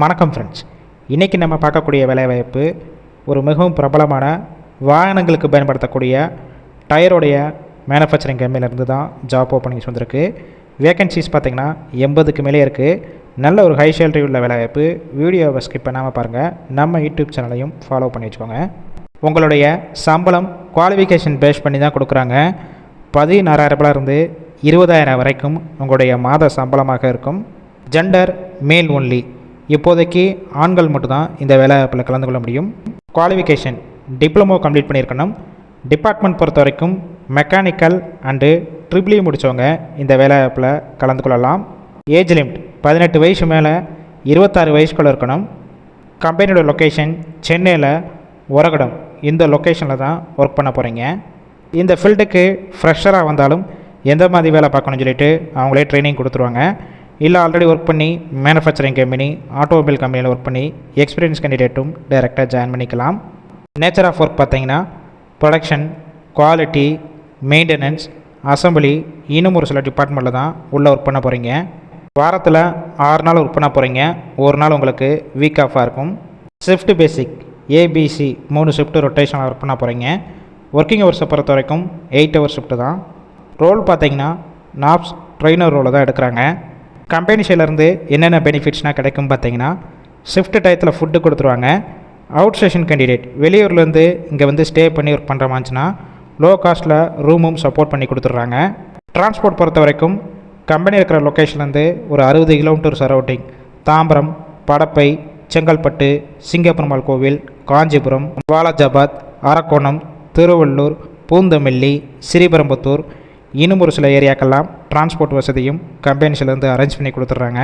வணக்கம் ஃப்ரெண்ட்ஸ் இன்றைக்கி நம்ம பார்க்கக்கூடிய வேலைவாய்ப்பு ஒரு மிகவும் பிரபலமான வாகனங்களுக்கு பயன்படுத்தக்கூடிய டயருடைய மேனுஃபேக்சரிங் கம்பெனிலேருந்து தான் ஜாப் ஓப்பனிங்ஸ் வந்திருக்கு. வேகன்சிஸ் பார்த்திங்கன்னா எண்பதுக்கு மேலே இருக்குது நல்ல ஒரு ஹை சேலரி உள்ள வேலைவாய்ப்பு. வீடியோவை ஸ்கிப் பண்ணாமல் பாருங்கள் நம்ம யூடியூப் சேனலையும் ஃபாலோ பண்ணி வச்சுக்கோங்க. உங்களுடைய சம்பளம் குவாலிஃபிகேஷன் பேஸ் பண்ணி தான் கொடுக்குறாங்க. பதினாறாயிரம் இருந்து இருபதாயிரம் வரைக்கும் உங்களுடைய மாத சம்பளமாக இருக்கும். ஜெண்டர் மேல் ஒன்லி இப்போதைக்கு ஆண்கள் மட்டும்தான் இந்த வேலைவாய்ப்பில் கலந்து கொள்ள முடியும். குவாலிஃபிகேஷன் டிப்ளமோ கம்ப்ளீட் பண்ணியிருக்கணும். டிபார்ட்மெண்ட் பொறுத்த வரைக்கும் மெக்கானிக்கல் அண்டு ட்ரிபிளி e முடித்தவங்க இந்த வேலைவாய்ப்பில் கலந்து கொள்ளலாம். ஏஜ் லிமிட் பதினெட்டு வயசு மேலே இருபத்தாறு வயசுக்குள்ளே இருக்கணும். கம்பெனியோட லொக்கேஷன் சென்னையில் உரகடம். இந்த லொக்கேஷனில் தான் ஒர்க் பண்ண போகிறீங்க இந்த ஃபீல்டுக்கு ஃப்ரெஷராக வந்தாலும் எந்த மாதிரி வேலை பார்க்கணும்னு சொல்லிட்டு அவங்களே ட்ரைனிங் கொடுத்துருவாங்க. இல்லை ஆல்ரெடி ஒர்க் பண்ணி மேனுஃபேக்சரிங் கம்பெனி ஆட்டோமொபைல் கம்பெனியில் ஒர்க் பண்ணி எக்ஸ்பீரியன்ஸ் கேண்டிடேட்டும் டைரெக்டாக ஜாயின் பண்ணிக்கலாம். நேச்சர் ஆஃப் ஒர்க் பார்த்தீங்கன்னா ப்ரொடக்ஷன் குவாலிட்டி மெயின்டெனன்ஸ் அசம்பிளி இன்னும் ஒரு சில டிபார்ட்மெண்ட்டில் தான் உள்ளே ஒர்க் பண்ண போகிறீங்க வாரத்தில் ஆறு நாள் ஒர்க் பண்ண போகிறீங்க ஒரு நாள் உங்களுக்கு வீக் ஆஃபாக இருக்கும். Shift basic A B C மூணு ஷிஃப்ட் ரொட்டேஷனில் ஒர்க் பண்ண போகிறீங்க ஒர்க்கிங் ஹவர்ஸை பொறுத்த வரைக்கும் எயிட் ஹவர் ஷிஃப்ட்டு தான். ரோல் பார்த்தீங்கன்னா நாப்ஸ் ட்ரெயினர் ரோலை தான் எடுக்கிறாங்க. கம்பெனி சைட்லேருந்து என்னென்ன பெனிஃபிட்ஸ்னால் கிடைக்கும் பார்த்தீங்கன்னா ஷிஃப்ட் டயத்தில் ஃபுட்டு கொடுத்துருவாங்க. அவுட் ஸ்டேஷன் கேண்டிடேட் வெளியூர்லேருந்து இங்கே வந்து ஸ்டே பண்ணி ஒர்க் பண்ணுற மாதிரிச்சுன்னா லோ காஸ்ட்டில் ரூமும் சப்போர்ட் பண்ணி கொடுத்துட்றாங்க. டிரான்ஸ்போர்ட் பொறுத்த வரைக்கும் கம்பெனி இருக்கிற லொக்கேஷன்லேருந்து ஒரு அறுபது கிலோமீட்டர் சரௌண்டிங் தாம்பரம் படப்பை செங்கல்பட்டு சிங்கப்பெருமாள் கோவில் காஞ்சிபுரம் வாலாஜாபாத் அரக்கோணம் திருவள்ளூர் பூந்தமல்லி ஸ்ரீபெரும்புத்தூர் இன்னும் ஒரு சில ஏரியாக்கெல்லாம் டிரான்ஸ்போர்ட் வசதியும் கம்பெனிஸ்லேருந்து அரேஞ்ச் பண்ணி கொடுத்துட்றாங்க.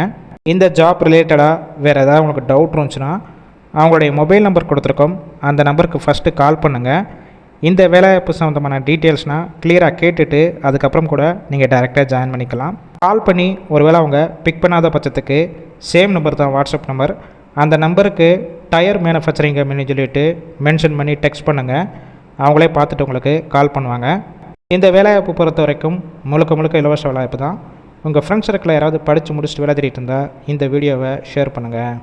இந்த ஜாப் ரிலேட்டடாக வேறு ஏதாவது உங்களுக்கு டவுட் இருந்துச்சுன்னா அவங்களுடைய மொபைல் நம்பர் கொடுத்துருக்கோம். அந்த நம்பருக்கு ஃபஸ்ட்டு கால் பண்ணுங்கள் இந்த வேலைவாய்ப்பு சம்மந்தமான டீட்டெயில்ஸ்னால் கிளியராக கேட்டுட்டு அதுக்கப்புறம் கூட நீங்கள் டைரெக்டாக ஜாயின் பண்ணிக்கலாம். கால் பண்ணி ஒருவேளை அவங்க பிக் பண்ணாத பட்சத்துக்கு சேம் நம்பர் தான் வாட்ஸ்அப் நம்பர் அந்த நம்பருக்கு டயர் மேனுஃபேக்சரிங் கம்பெனி சொல்லிட்டு மென்ஷன் பண்ணி டெக்ஸ்ட் பண்ணுங்கள் அவங்களே பார்த்துட்டு உங்களுக்கு கால் பண்ணுவாங்க. இந்த வேலைவாய்ப்பு பொறுத்த வரைக்கும் முழுக்க முழுக்க இலவச வேலைவாய்ப்பு தான். உங்கள் ஃப்ரெண்ட்ஸ் சர்க்கிளில் யாராவது படித்து முடிச்சுட்டு வேலை தேடிட்டு இருந்தால் இந்த வீடியோவை ஷேர் பண்ணுங்கள்